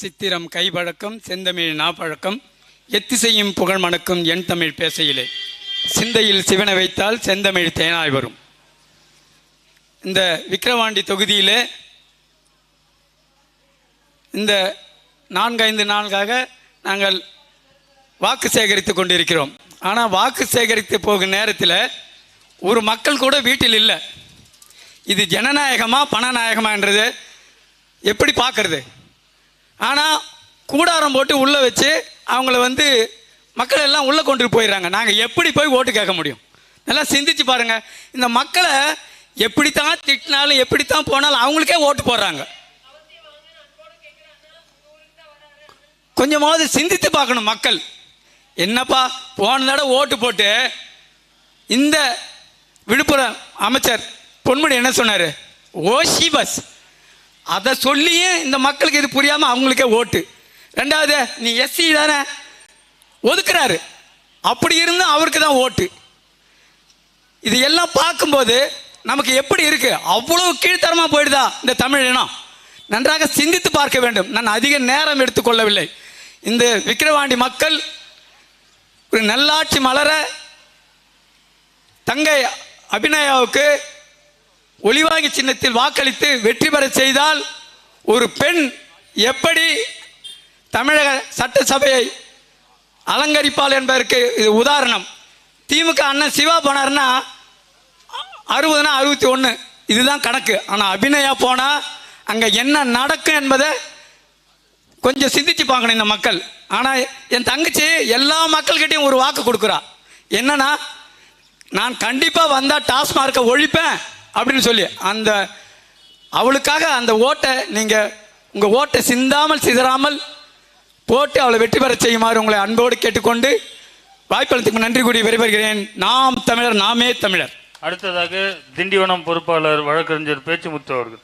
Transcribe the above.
சித்திரம் கைபழக்கம் செந்தமிழ் நாப்பழக்கம் எத்திசையும் புகழ் மணக்கும் என் தமிழ் பேசையிலே. சிந்தையில் சிவனை வைத்தால் செந்தமிழ் தேனாய் வரும். இந்த விக்கிரவாண்டி தொகுதியிலே இந்த நான்கைந்து நான்காக நாங்கள் வாக்கு சேகரித்து கொண்டிருக்கிறோம். ஆனால் வாக்கு சேகரித்து போகும் நேரத்தில் ஒரு மக்கள் கூட வீட்டில் இல்லை. இது ஜனநாயகமா பணநாயகமான்றது எப்படி பார்க்குறது? ஆனால் கூடாரம் போட்டு உள்ளே வச்சு அவங்கள வந்து மக்கள் எல்லாம் உள்ளே கொண்டு போயிடுறாங்க. நாங்கள் எப்படி போய் ஓட்டு கேட்க முடியும்? நல்லா சிந்திச்சு பாருங்கள் இந்த மக்களை எப்படித்தான் திட்டினாலும் எப்படித்தான் போனாலும் அவங்களுக்கே ஓட்டு போடுறாங்க. கொஞ்சமாவது சிந்தித்து பார்க்கணும் மக்கள். என்னப்பா போன தடவை ஓட்டு போட்டு இந்த விழுப்புரம் அமைச்சர் பொன்முடி என்ன சொன்னார்? ஓசி பஸ் அதை சொல்லியே இந்த மக்களுக்கு இது புரியாமல் அவங்களுக்கே ஓட்டு. ரெண்டாவது நீ எஸ்சி தானே? ஒதுக்குறாரு. அப்படி இருந்து அவருக்கு தான் ஓட்டு. இது எல்லாம் பார்க்கும்போது நமக்கு எப்படி இருக்கு? அவ்வளோ கீழ்த்தரமாக போயிடுதா இந்த தமிழ் இனம்? நன்றாக சிந்தித்து பார்க்க வேண்டும். நான் அதிக நேரம் எடுத்துக்கொள்ளவில்லை. இந்த விக்கிரவாண்டி மக்கள் ஒரு நல்லாட்சி மலர தங்கை அபிநயாவுக்கு ஒளிவாங்கி சின்னத்தில் வாக்களித்து வெற்றி பெற செய்தால் ஒரு பெண் எப்படி தமிழக சட்டசபையை அலங்கரிப்பாள் என்பதற்கு இது உதாரணம். திமுக அண்ணன் சிவா போனார்னா அறுபதுனா அறுபத்தி ஒன்று இதுதான் கணக்கு. ஆனால் அபிநயா போனால் அங்கே என்ன நடக்கும் என்பதை கொஞ்சம் சிந்திச்சு பார்க்கணும் இந்த மக்கள். ஆனால் என் தங்கச்சி எல்லா மக்கள்கிட்டையும் ஒரு வாக்கு கொடுக்குறா. என்னன்னா நான் கண்டிப்பாக வந்தால் டாஸ்மார்க்கை ஒழிப்பேன். அப்படின்னு சொல்லி அந்த அவளுக்காக அந்த ஓட்டை நீங்கள் உங்கள் ஓட்டை சிந்தாமல் சிதறாமல் போட்டு அவளை வெற்றி பெற செய்யுமாறு உங்களை அன்போடு கேட்டுக்கொண்டு வாய்ப்பளித்துக்கு நன்றி கூடி விரைவருகிறேன் நாம் தமிழர் நாமே தமிழர். அடுத்ததாக திண்டிவனம் பொறுப்பாளர் வழக்கறிஞர் பேச்சுமுத்து அவர்கள்.